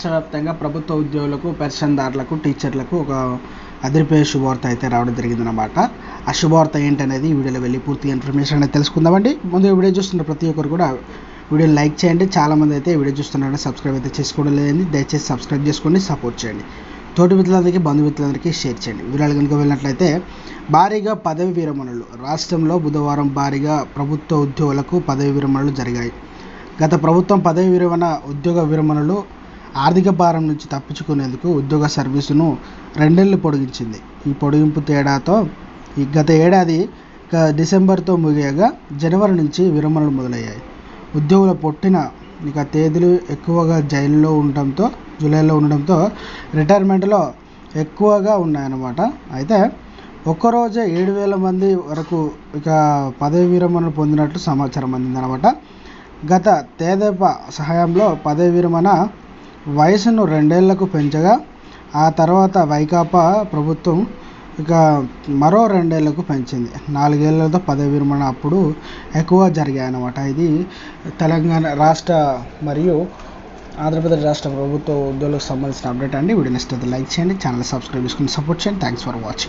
రాష్ట్ర వ్యాప్తంగా ప్రభుత్వ ఉద్యోగులకు పెన్షన్దారులకు టీచర్లకు ఒక అదిరిపోయే శుభవార్త అయితే రావడం జరిగిందనమాట ఆ శుభవార్త ఏంటనేది ఈ వీడియోలో వెళ్ళి పూర్తి ఇన్ఫర్మేషన్ అనేది తెలుసుకుందామండి. ముందు వీడియో చూస్తున్న ప్రతి ఒక్కరు కూడా వీడియో లైక్ చేయండి. చాలామంది అయితే వీడియో చూస్తున్నారని సబ్స్క్రైబ్ అయితే చేసుకోవడం లేదండి. దయచేసి సబ్స్క్రైబ్ చేసుకోండి సపోర్ట్ చేయండి. తోటి మిత్రులందరికీ బంధుమిత్రులందరికీ షేర్ చేయండి. వివరాలు కనుక వెళ్ళినట్లయితే భారీగా పదవి విరమణలు. రాష్ట్రంలో బుధవారం భారీగా ప్రభుత్వ ఉద్యోగులకు పదవి విరమణలు జరిగాయి. గత ప్రభుత్వం పదవి విరమణ ఉద్యోగ విరమణలు ఆర్థిక భారం నుంచి తప్పించుకునేందుకు ఉద్యోగ సర్వీసును రెండేళ్ళు పొడిగించింది. ఈ పొడిగింపు తేడాతో ఈ గత ఏడాది డిసెంబర్తో ముగియగా జనవరి నుంచి విరమణలు మొదలయ్యాయి. ఉద్యోగుల పొట్టిన ఇక తేదీలు ఎక్కువగా జైల్లో ఉండటంతో జూలైలో ఉండడంతో రిటైర్మెంట్లో ఎక్కువగా ఉన్నాయన్నమాట. అయితే ఒక్కరోజే ఏడు వేల మంది వరకు ఇక పదవి విరమణ పొందినట్లు సమాచారం అందిందనమాట గత తేదేపా సహాయంలో పదవి విరమణ వయసును రెండేళ్ళకు పెంచగా ఆ తర్వాత వైకాపా ప్రభుత్వం ఇక మరో రెండేళ్ళకు పెంచింది. నాలుగేళ్ళతో పదవి విరమణ అప్పుడు ఎక్కువ జరిగాయి అన్నమాట ఇది తెలంగాణ రాష్ట్ర మరియు ఆంధ్రప్రదేశ్ రాష్ట్ర ప్రభుత్వ ఉద్యోగులకు సంబంధించిన అప్డేట్ అండి. వీడియో నెక్స్ట్ లైక్ చేయండి ఛానల్ సబ్స్క్రైబ్ చేసుకుని సపోర్ట్ చేయండి. Thanks for watching